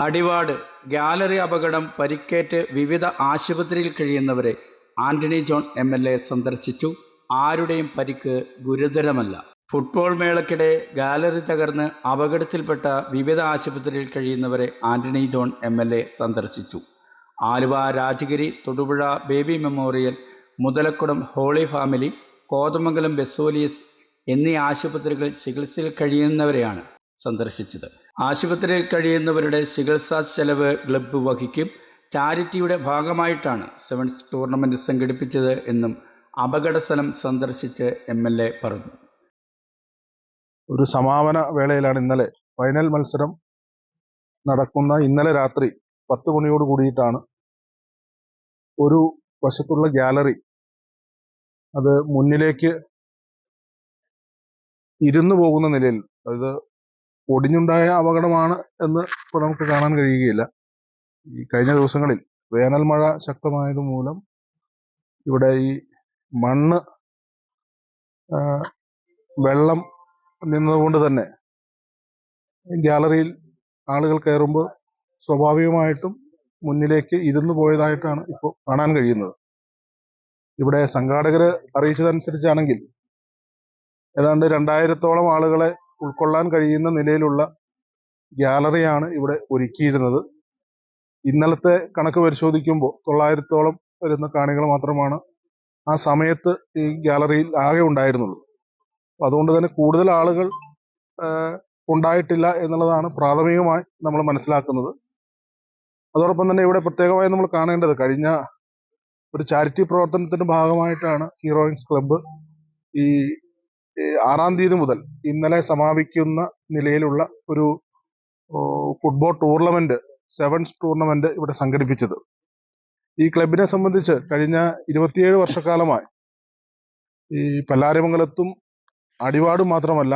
Adivad gallery അപകടം പരിക്കേറ്റ് വിവിധ ആശുപത്രിയിൽ കഴിയുന്നവരെ Antony John M L A സന്ദർശിച്ചു. ആരുടെയും പരിക്ക് ഗുരുതരമല്ല. ഫുട്ബോൾ മേളക്കിടെ ഗാലറി തകർന്ന് അപകടത്തിൽപ്പെട്ട വിവിധ ആശുപത്രിയിൽ കഴിയുന്നവരെ Antony John M L A സന്ദർശിച്ചു. Aluva Rajagiri Thodupuzha Baby Memorial Muthalakudam Holy Family Kothamangalam Baselios എന്നീ ആശുപത്രികളിൽ ചികിത്സയിൽ കഴിയുന്നവരെയാണ് സന്ദർശിച്ചത്. ആശുപത്രിയിൽ കഴിയുന്നവരുടെ ചികിത്സാ ചെലവ് ക്ലബ്ബ് വഹിക്കും. ചാരിറ്റിയുടെ ഭാഗമായിട്ടാണ് സെവൻസ് ടൂർണമെന്റ് സംഘടിപ്പിച്ചത് എന്നും അപകട സ്ഥലം സന്ദർശിച്ച് എം എൽ എ പറഞ്ഞു. ഒരു സമാപന വേളയിലാണ് ഇന്നലെ ഫൈനൽ മത്സരം നടക്കുന്ന ഇന്നലെ രാത്രി പത്ത് മണിയോട് കൂടിയിട്ടാണ് ഒരു വശത്തുള്ള ഗ്യാലറി അത് മുന്നിലേക്ക് ഇരുന്നു പോകുന്ന നിലയിൽ അത് ഒടിഞ്ഞുണ്ടായ അപകടമാണ് എന്ന് ഇപ്പോൾ നമുക്ക് കാണാൻ കഴിയുകയില്ല. ഈ കഴിഞ്ഞ ദിവസങ്ങളിൽ വേനൽ മഴ ശക്തമായത് മൂലം ഇവിടെ ഈ മണ്ണ് വെള്ളം നിന്നതുകൊണ്ട് തന്നെ ഗ്യാലറിയിൽ ആളുകൾ കയറുമ്പോൾ സ്വാഭാവികമായിട്ടും മുന്നിലേക്ക് ഇരുന്നു പോയതായിട്ടാണ് ഇപ്പോൾ കാണാൻ കഴിയുന്നത്. ഇവിടെ സംഘാടകർ അറിയിച്ചതനുസരിച്ചാണെങ്കിൽ ഏതാണ്ട് രണ്ടായിരത്തോളം ആളുകളെ ഉൾക്കൊള്ളാൻ കഴിയുന്ന നിലയിലുള്ള ഗ്യാലറിയാണ് ഇവിടെ ഒരുക്കിയിരുന്നത്. ഇന്നലത്തെ കണക്ക് പരിശോധിക്കുമ്പോൾ തൊള്ളായിരത്തോളം വരുന്ന കാണികൾ മാത്രമാണ് ആ സമയത്ത് ഈ ഗ്യാലറിയിൽ ആകെ ഉണ്ടായിരുന്നുള്ളൂ. അപ്പം അതുകൊണ്ട് തന്നെ കൂടുതൽ ആളുകൾ ഉണ്ടായിട്ടില്ല എന്നുള്ളതാണ് പ്രാഥമികമായി നമ്മൾ മനസ്സിലാക്കുന്നത്. അതോടൊപ്പം തന്നെ ഇവിടെ പ്രത്യേകമായി നമ്മൾ കാണേണ്ടത് കഴിഞ്ഞ ഒരു ചാരിറ്റി പ്രവർത്തനത്തിന്റെ ഭാഗമായിട്ടാണ് ഹീറോയിൻസ് ക്ലബ്ബ് ഈ ആറാം തീയതി മുതൽ ഇന്നലെ സമാപിക്കുന്ന നിലയിലുള്ള ഒരു ഫുട്ബോൾ ടൂർണമെന്റ് സെവൻസ് ടൂർണമെന്റ് ഇവിടെ സംഘടിപ്പിച്ചത്. ഈ ക്ലബിനെ സംബന്ധിച്ച് കഴിഞ്ഞ ഇരുപത്തിയേഴ് വർഷക്കാലമായി ഈ പല്ലാരിമംഗലത്തും അടിവാടും മാത്രമല്ല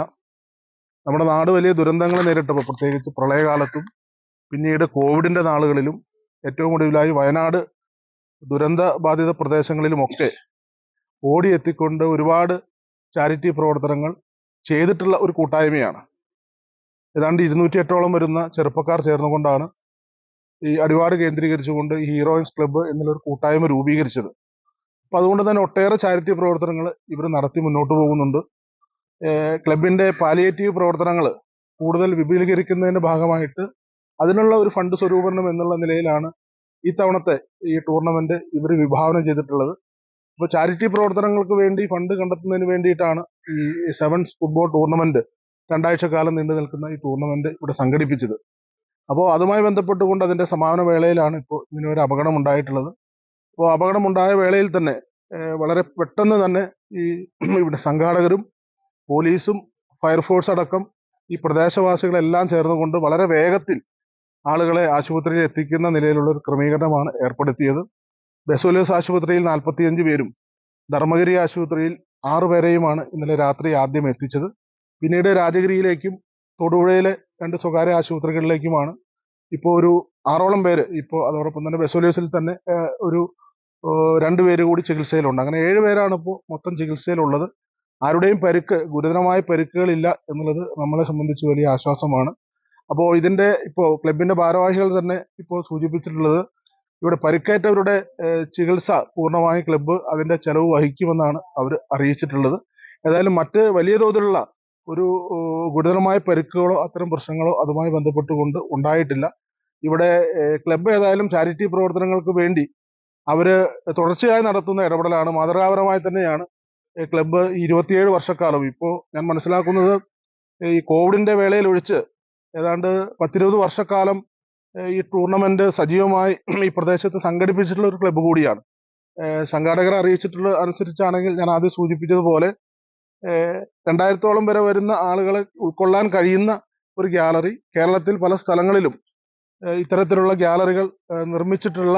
നമ്മുടെ നാട് വലിയ ദുരന്തങ്ങൾ നേരിട്ടപ്പോൾ പ്രത്യേകിച്ച് പ്രളയകാലത്തും പിന്നീട് കോവിഡിന്റെ നാളുകളിലും ഏറ്റവും ഒടുവിലായി വയനാട് ദുരന്ത ബാധിത പ്രദേശങ്ങളിലുമൊക്കെ ഓടിയെത്തിക്കൊണ്ട് ഒരുപാട് ചാരിറ്റി പ്രവർത്തനങ്ങൾ ചെയ്തിട്ടുള്ള ഒരു കൂട്ടായ്മയാണ്. ഏതാണ്ട് ഇരുന്നൂറ്റി എട്ടോളം വരുന്ന ചെറുപ്പക്കാർ ചേർന്നുകൊണ്ടാണ് ഈ അടിവാട് കേന്ദ്രീകരിച്ചുകൊണ്ട് ഹീറോയിൻസ് ക്ലബ്ബ് എന്നുള്ളൊരു കൂട്ടായ്മ രൂപീകരിച്ചത്. അപ്പൊ അതുകൊണ്ട് തന്നെ ഒട്ടേറെ ചാരിറ്റി പ്രവർത്തനങ്ങൾ ഇവർ നടത്തി മുന്നോട്ട് പോകുന്നുണ്ട്. ക്ലബിന്റെ പാലിയേറ്റീവ് പ്രവർത്തനങ്ങൾ കൂടുതൽ വിപുലീകരിക്കുന്നതിന്റെ ഭാഗമായിട്ട് അതിനുള്ള ഒരു ഫണ്ട് സ്വരൂപണം എന്നുള്ള നിലയിലാണ് ഈ തവണത്തെ ഈ ടൂർണമെന്റ് ഇവർ വിഭാവനം ചെയ്തിട്ടുള്ളത്. അപ്പോൾ ചാരിറ്റി പ്രവർത്തനങ്ങൾക്ക് വേണ്ടി ഫണ്ട് കണ്ടെത്തുന്നതിന് വേണ്ടിയിട്ടാണ് ഈ സെവൻസ് ഫുട്ബോൾ ടൂർണമെന്റ് രണ്ടാഴ്ച കാലം നീണ്ടു നിൽക്കുന്ന ഈ ടൂർണമെന്റ് ഇവിടെ സംഘടിപ്പിച്ചത്. അപ്പോൾ അതുമായി ബന്ധപ്പെട്ടുകൊണ്ട് അതിന്റെ സമാപന വേളയിലാണ് ഇപ്പോൾ ഇങ്ങനെ ഒരു അപകടം ഉണ്ടായിട്ടുള്ളത് അപ്പോൾ അപകടമുണ്ടായ വേളയിൽ തന്നെ വളരെ പെട്ടെന്ന് തന്നെ ഈ ഇവിടെ സംഘാടകരും പോലീസും ഫയർഫോഴ്സ് അടക്കം ഈ പ്രദേശവാസികളെല്ലാം ചേർന്നുകൊണ്ട് വളരെ വേഗത്തിൽ ആളുകളെ ആശുപത്രിയിൽ എത്തിക്കുന്ന നിലയിലുള്ള ഒരു ക്രമീകരണമാണ് ഏർപ്പെടുത്തിയത്. ബെസോലിയസ് ആശുപത്രിയിൽ നാൽപ്പത്തിയഞ്ച് പേരും ധർമ്മഗിരി ആശുപത്രിയിൽ ആറുപേരെയുമാണ് ഇന്നലെ രാത്രി ആദ്യം എത്തിച്ചത്. പിന്നീട് രാജഗിരിയിലേക്കും തൊടുപുഴയിലെ രണ്ട് സ്വകാര്യ ആശുപത്രികളിലേക്കുമാണ് ഇപ്പോൾ ഒരു ആറോളം പേര് ഇപ്പോൾ അതോടൊപ്പം തന്നെ ബെസോലിയസിൽ തന്നെ ഒരു രണ്ട് പേര് കൂടി ചികിത്സയിലുണ്ട്. അങ്ങനെ ഏഴ് പേരാണ് ഇപ്പോൾ മൊത്തം ചികിത്സയിലുള്ളത്. ആരുടെയും പരുക്ക് ഗുരുതരമായ പരുക്കുകളില്ല എന്നുള്ളത് നമ്മളെ സംബന്ധിച്ച് വലിയ ആശ്വാസമാണ്. അപ്പോൾ ഇതിന്റെ ഇപ്പോൾ ക്ലബിന്റെ ഭാരവാഹികൾ തന്നെ ഇപ്പോൾ സൂചിപ്പിച്ചിട്ടുള്ളത് ഇവിടെ പരിക്കേറ്റവരുടെ ചികിത്സ പൂർണമായും ക്ലബ്ബ് അതിന്റെ ചെലവ് വഹിക്കുമെന്നാണ് അവർ അറിയിച്ചിട്ടുള്ളത്. ഏതായാലും മറ്റ് വലിയ തോതിലുള്ള ഒരു ഗുരുതരമായ പരിക്കുകളോ അത്തരം പ്രശ്നങ്ങളോ അതുമായി ബന്ധപ്പെട്ടുകൊണ്ട് ഉണ്ടായിട്ടില്ല. ഇവിടെ ക്ലബ്ബ് ഏതായാലും ചാരിറ്റി പ്രവർത്തനങ്ങൾക്ക് വേണ്ടി അവർ തുടർച്ചയായി നടത്തുന്ന ഇടപെടലാണ്. മാതൃകാപരമായി തന്നെയാണ് ക്ലബ്ബ് ഇരുപത്തിയേഴ് വർഷക്കാലം ഇപ്പോൾ ഞാൻ മനസ്സിലാക്കുന്നത് ഈ കോവിഡിന്റെ വേളയിൽ ഒഴിച്ച് ഏതാണ്ട് പത്തിരുപത് വർഷക്കാലം ഈ ടൂർണമെന്റ് സജീവമായി ഈ പ്രദേശത്ത് സംഘടിപ്പിച്ചിട്ടുള്ള ഒരു ക്ലബ്ബ് കൂടിയാണ്. സംഘാടകരെ അറിയിച്ചിട്ടുള്ള അനുസരിച്ചാണെങ്കിൽ ഞാൻ ആദ്യം സൂചിപ്പിച്ചതുപോലെ രണ്ടായിരത്തോളം വരെ വരുന്ന ആളുകളെ ഉൾക്കൊള്ളാൻ കഴിയുന്ന ഒരു ഗ്യാലറി കേരളത്തിൽ പല സ്ഥലങ്ങളിലും ഇത്തരത്തിലുള്ള ഗ്യാലറികൾ നിർമ്മിച്ചിട്ടുള്ള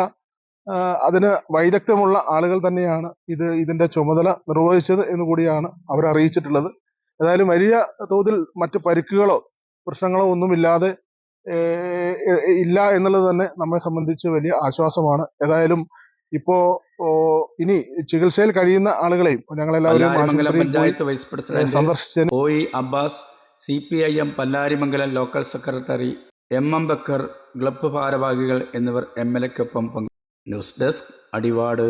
അതിന് വൈദഗ്ധ്യമുള്ള ആളുകൾ തന്നെയാണ് ഇത് ഇതിന്റെ ചുമതല നിർവഹിച്ചത് എന്ന് കൂടിയാണ് അവർ അറിയിച്ചിട്ടുള്ളത് ഏതായാലും വലിയ തോതിൽ മറ്റു പരിക്കുകളോ പ്രശ്നങ്ങളോ ഒന്നുമില്ലാതെ ഇല്ല എന്നുള്ളത് തന്നെ നമ്മെ സംബന്ധിച്ച് വലിയ ആശ്വാസമാണ്. ഏതായാലും ഇപ്പോ ഇനി ചികിത്സയിൽ കഴിയുന്ന ആളുകളെയും ഞങ്ങളെല്ലാവരും panchayat vice president സന്ദർശിച്ചതിന് O E Abbas C P I M Pallarimangalam local secretary M M Bakkar club ഭാരവാഹികൾ എന്നിവർ എം എൽ എക്കൊപ്പം പങ്കു ന്യൂസ് ഡെസ്ക് അടിവാട്.